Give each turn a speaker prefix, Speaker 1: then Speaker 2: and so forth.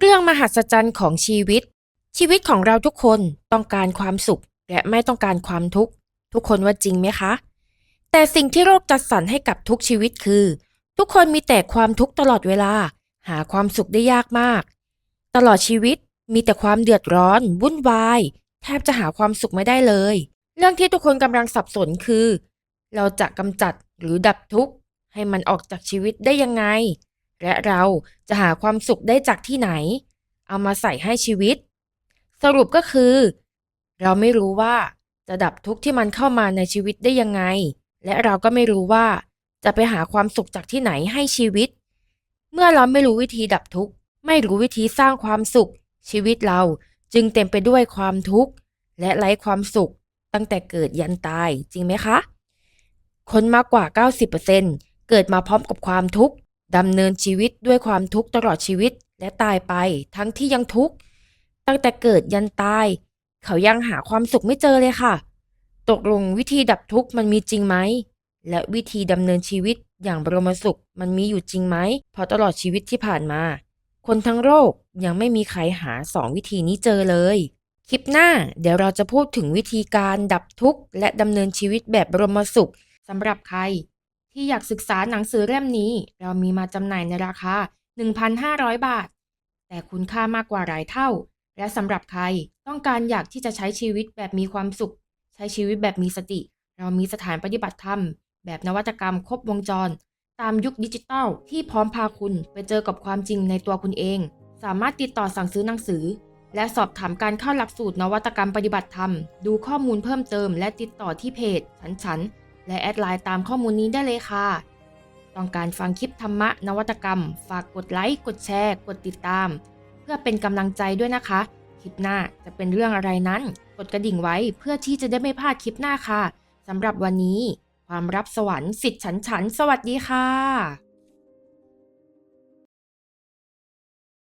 Speaker 1: เรื่องมหัศจรรย์ของชีวิต ชีวิตของเราทุกคนต้องการความสุข และไม่ต้องการความทุกข์ ทุกคนว่าจริงไหมคะ แต่สิ่งที่โลกจัดสรรให้กับทุกชีวิตคือ ทุกคนมีแต่ความทุกข์ตลอดเวลา หาความสุขได้ยากมาก ตลอดชีวิตมีแต่ความเดือดร้อนวุ่นวายแทบจะหาความสุขไม่ได้เลย เรื่องที่ทุกคนกำลังสับสนคือ เราจะกำจัดหรือดับทุกข์ให้มันออกจากชีวิตได้ยังไง และเราจะหาความสุขได้จากที่ไหน เอามาใส่ให้ชีวิต สรุปก็คือ เราไม่รู้ว่าจะดับทุกข์ที่มันเข้ามาในชีวิตได้ยังไง และเราก็ไม่รู้ว่าจะไปหาความสุขจากที่ไหนให้ชีวิต เมื่อเราไม่รู้วิธีดับทุกข์ ไม่รู้วิธีสร้างความสุข ชีวิตเราจึงเต็มไปด้วยความทุกข์ และไร้ความสุข ตั้งแต่เกิดยันตายจริงไหมคะ คนมากกว่า 90%เกิดมาพร้อมกับความทุกข์ ดำเนินชีวิตด้วยความทุกข์ตลอดชีวิตและตายไปทั้งที่ยังทุกข์ ตั้งแต่เกิดยันตาย เขายังหาความสุขไม่เจอเลยค่ะ ตกลงวิธีดับทุกข์มันมีจริงไหม และวิธีดำเนินชีวิตอย่างบรมสุขมันมีอยู่จริงไหมเพราะตลอดชีวิตที่ผ่านมา คนทั้งโลกยังไม่มีใครหาสองวิธีนี้เจอเลย คลิปหน้าเดี๋ยวเราจะพูดถึงวิธีการดับทุกข์และดำเนินชีวิตแบบบรมสุขสำหรับใคร ที่อยากศึกษาหนังสือเล่มนี้ เรามีมาจำหน่ายในราคา 1,500 บาท แต่คุณค่ามากกว่าหลายเท่า และสำหรับใครต้องการอยากที่จะใช้ชีวิตแบบมีความสุข ใช้ชีวิตแบบมีสติ เรามีสถานปฏิบัติธรรม แบบนวัตกรรมครบวงจร ตามยุคดิจิทัลที่พร้อมพาคุณไปเจอกับความจริงในตัวคุณเอง สามารถติดต่อสั่งซื้อหนังสือ และสอบถามการเข้าหลักสูตรนวัตกรรมปฏิบัติธรรม ดูข้อมูลเพิ่มเติม และติดต่อที่เพจฉันฉัน และแอดไลน์ตามข้อมูลนี้ได้เลยค่ะ ต้องการฟังคลิปธรรมะนวัตกรรม ฝากกดไลค์ กดแชร์ กดติดตาม เพื่อเป็นกำลังใจด้วยนะคะ คลิปหน้าจะเป็นเรื่องอะไรนั้น กดกระดิ่งไว้เพื่อที่จะได้ไม่พลาดคลิปหน้าค่ะสำหรับวันนี้ ความรับสวรรค์สิทธิ์ฉันฉัน สวัสดีค่ะ